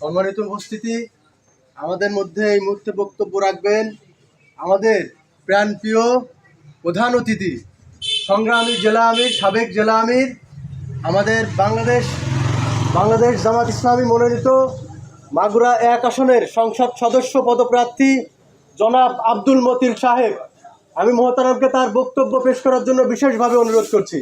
সম্মানিত উপস্থিতি, আমাদের মধ্যে এই মুহূর্তে বক্তব্য রাখবেন আমাদের প্রাণপ্রিয় প্রধান অতিথি, সংগ্রামী জেলা আমির, সাবেক জেলা আমির, আমাদের বাংলাদেশ বাংলাদেশ জামাত ইসলামী মনোনীত মাগুরা এক আসনের সংসদ সদস্য পদপ্রার্থী জনাব আব্দুল মতিল সাহেব। আমি মহতারামকে তার বক্তব্য পেশ করার জন্য বিশেষভাবে অনুরোধ করছি।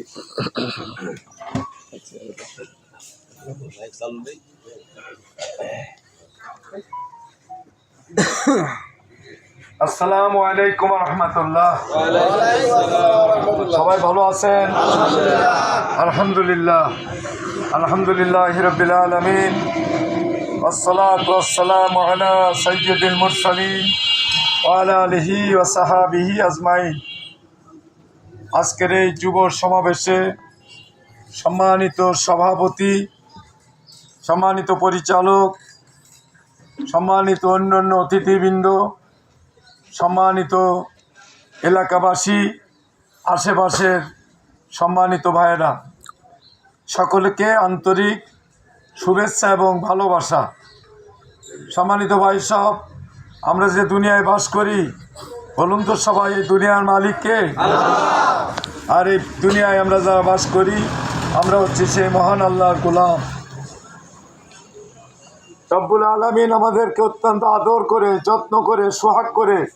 আসসালামু আলাইকুম রহমতুল্লাহ। সবাই ভালো আছেন? আলহামদুলিল্লাহ। আলহামদুলিল্লাহ। হিরবিল আলমিন। আসসালাম আজকের এই যুব সমাবেশে সম্মানিত সভাপতি সম্মানিত পরিচালক, সম্মানিত অন্যান্য অতিথিবৃন্দ, সম্মানিত এলাকাবাসী, আশেপাশের সম্মানিত ভাইয়েরা, সকলকে আন্তরিক শুভেচ্ছা এবং ভালোবাসা। সম্মানিত ভাই সব আমরা যে দুনিয়ায় বাস করি, বলুন তো সবাই, এই দুনিয়ার মালিককে? আর এই দুনিয়ায় আমরা যারা বাস করি, আমরা হচ্ছে সেই মহান আল্লাহর গোলাম। রব্বুল আলমিন আমাদেরকে অত্যন্ত আদর করে, যত্ন করে, সোহাগ করে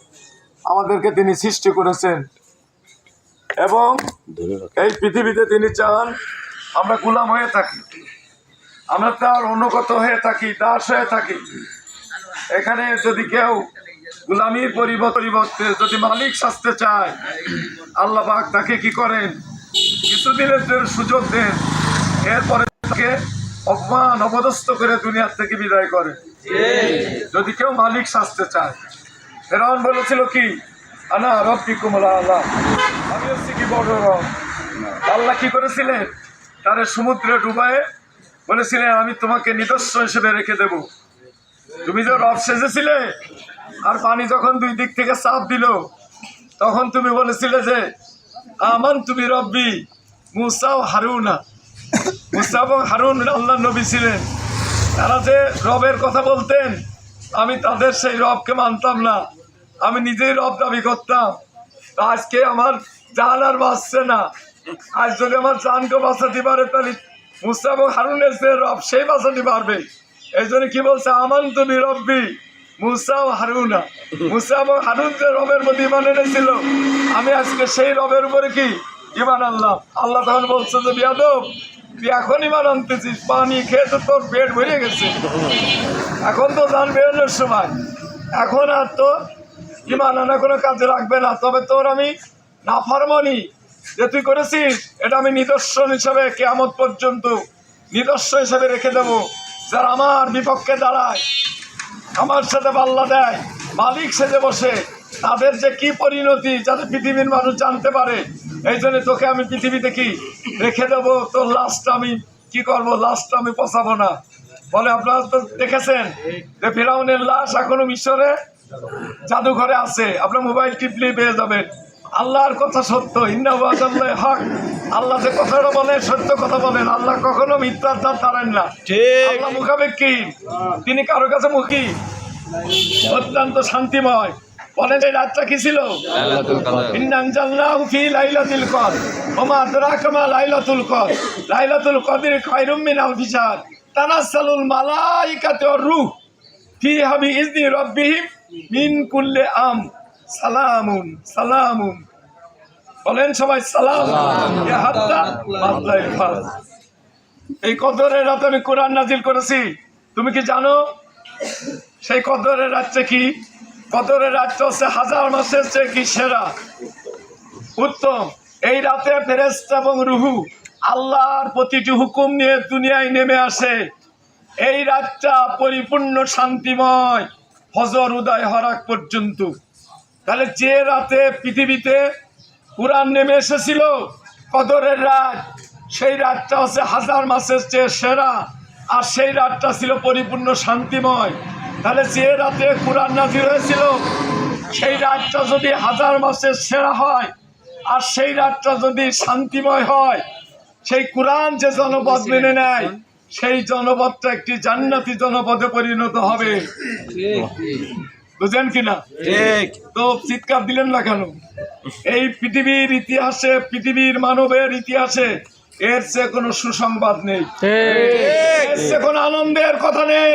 আমাদেরকে তিনি সৃষ্টি করেছেন। এবং এই পৃথিবীতে তিনি চান আমরা গুলাম হয়ে থাকি। আমরা তার অনুগত হয়ে থাকি, দাস হয়ে থাকি। এখানে যদি কেউ গুলামির পরিব- পরিবর্তে যদি মালিক সাজতে চায়, আল্লাহ তাকে কি করেন? কিছুদিনের সুযোগ দেন। এরপরে তাকে অপমান অপদস্থ করে দুনিয়ার থেকে বিদায় করে। যদি কেউ মালিক সাজতে চায়। ফেরাউন বলেছিল কি? আনা রব্বি কুমলা আল্লাহ আমি হচ্ছি কি বড় রব। আল্লাহ কি করেছিলেন? তারে সমুদ্রে ডুবায়ে বলেছিলেন, আমি তোমাকে নিদর্শন হিসেবে রেখে দেব। তুমি যে রব সেজেছিলে, আর পানি যখন দুই দিক থেকে চাপ দিল, তখন তুমি বলেছিলে যে, আমান তুমি রব্বি মুসাও হারুনা। মুসা এবং হারুন আল্লাহ নবী ছিলেন। তারা যে রবের কথা বলতেন, আমি তাদের সেই রবকে মানতাম না। আমি নিজেই রব দাবি করতাম। আজকে আমার জান আর বাঁচছে না। আজ যদি আমার জানকে বাঁচাতে পারে, তাহলে মুসা এবং হারুনের রব, সেই বাঁচাতে পারবে। এই জন্য কি বলছে? আমান তুমি রব্বি মুসা ও হারুনা। মুসা এবং হারুন যে রবের মধ্যে ইমান এনেছিল, আমি আজকে সেই রবের উপরে কি ইমান আল্লাহ আল্লাহ তখন বলছে যে, বিয়াদব তুই এখন ইমান আনতেছিস পানি খেয়ে তো তোর পেট ভরে গেছে। এখন তো জান বেরোনোর সময়। এখন আর তো ইমান আনা কোনো কাজে রাখবে না। তবে তোর আমি নাফারমানি যে তুই করেছিস, এটা আমি নিদর্শন হিসাবে কেয়ামত পর্যন্ত নিদর্শন হিসাবে রেখে দেবো। যারা আমার বিপক্ষে দাঁড়ায়, আমার সাথে পাল্লা দেয়, মালিক সেজে বসে, তাদের যে কি পরিণতি যাতে পৃথিবীর মানুষ জানতে পারে এই জন্য তোকে আমি পৃথিবীতে কি রেখে দেবো? তোর লাশটা আমি কি করব? লাশটা আমি পচাবো না। বলে আপনারা তো দেখেছেন যে ফেরাউনের লাশ এখনও মিশরে জাদুঘরে আছে। আপনার মোবাইল টিপলে পেয়ে যাবেন। আল্লাহর কথা সত্য। ইন্দাবাজাল্লাহ হক। আল্লাহ যে কথাটা বলে সত্য কথা বলেন। আল্লাহ কখনো মিথ্যার দ্বার দাঁড়ান না। আল্লাহ মুখাপেক্ষী। তিনি কারও কাছে মুখী। অত্যন্ত শান্তিময়। বলেন এই রাতটা কি ছিল? ফি লাইলাতুল কদর। ওমা আদরাকা মা লাইলাতুল কদর। লাইলাতুল কদর খায়রুম মিন আলফি শাহর তানাজ্জালুল মালাইকাতু ওয়ার রূহ। ফিহা বিইذনি রাব্বিহিম মিন কুল্লি আম। সালামুন সালামুন। বলেন সবাই সালাম। এই কদরের রাতে আমি কোরআন নাজিল করেছি। তুমি কি জানো? সেই কদরের রাতটা কি কদরের রাতটা হচ্ছে হাজার মাসের চেয়ে কি সেরা। উত্তম, এই রাতে ফেরেস্তা এবং রুহু আল্লাহর প্রতিটি হুকুম নিয়ে দুনিয়ায় নেমে আসে। এই রাতটা পরিপূর্ণ শান্তিময় হজর উদয় হরাক পর্যন্ত। তাহলে যে রাতে পৃথিবীতে কোরআন নেমে এসেছিল, কদরের রাত, সেই রাতটা হচ্ছে হাজার মাসের চেয়ে সেরা। আর সেই রাতটা ছিল পরিপূর্ণ শান্তিময় তাহলে যে রাতে কোরআন নাজির হয়েছিল সেই রাতটা যদি হাজার মাসের সেরা হয় আর সেই রাতটা যদি শান্তিময় হয় সেই কোরআন যে জনপদ মেনে নেয় সেই জনপদটা একটি জান্নাতি জনপদে পরিণত হবে। বুঝেন কিনা ঠিক। তো চিৎকার দিলেন না কেন? এই পৃথিবীর ইতিহাসে পৃথিবীর মানবের ইতিহাসে এর চেয়ে কোনো সুসংবাদ নেই। এর চেয়ে কোনো আনন্দের কথা নেই।